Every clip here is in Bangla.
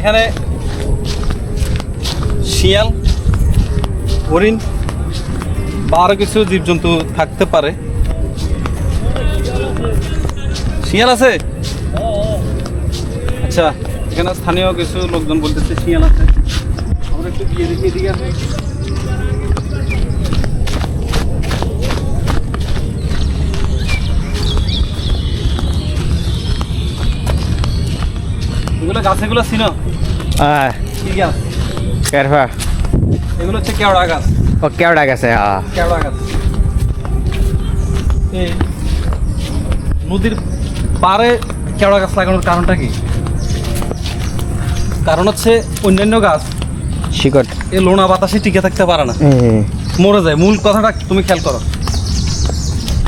এখানে শিয়াল, হরিণ বা আরও কিছু জীবজন্তু থাকতে পারে। শিয়াল আছে? আচ্ছা এখানে স্থানীয় কিছু লোকজন বলতেছে শিয়াল আছে। আমরা একটু গিয়ে দেখি, এদিকে আসি। এগুলো গাছ এগুলো চিনো কি গাছ? kerfa. এগুলো হচ্ছে কেওড়া গাছ। Oh, কেওড়া গেছে ah. কেওড়া গাছ। এই নদীর পাড়ে কেওড়া গাছ লাগানোর কারণটা কি? কারণ হচ্ছে অন্যান্য গাছ শিকড়। এই লোনা বাতাসে টিকে থাকতে পারে না। মরে যায়। মূল কথাটা তুমি খেয়াল করো।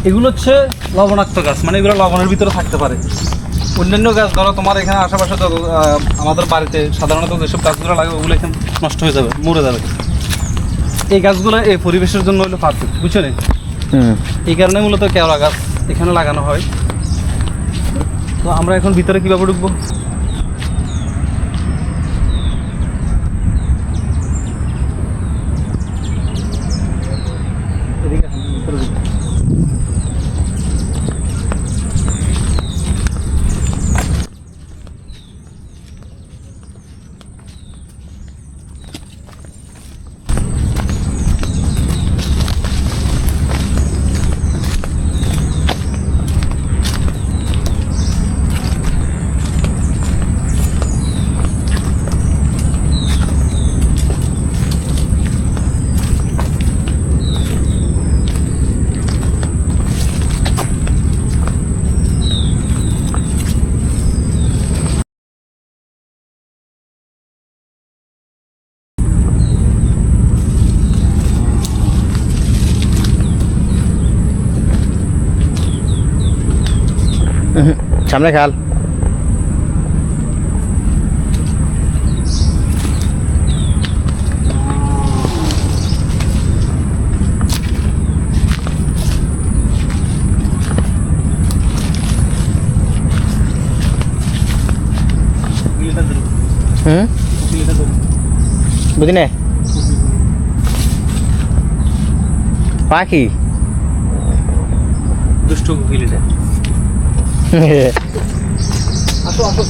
এগুলো হচ্ছে লবণাক্ত গাছ মানে এগুলো লবণের ভিতরে থাকতে পারে। অন্যান্য গাছ ধরো তোমার এখানে আশেপাশে যত, আমাদের বাড়িতে সাধারণত যেসব গাছগুলো লাগে ওগুলো এখানে নষ্ট হয়ে যাবে মরে যাবে। এই গাছগুলো এই পরিবেশের জন্য হলো পারফেক্ট বুঝছ নি? এই কারণে মূলত কেওড়া গাছ এখানে লাগানো হয়। তো আমরা এখন ভিতরে কীভাবে ঢুকবো এদিকে আসুন, ভিতরে ঢুকুন। সামনে খাল। বিলিটা ধরুন, হুম? বিলিটা ধরুন। বুঝি না পাখি দুষ্ট আসো আসো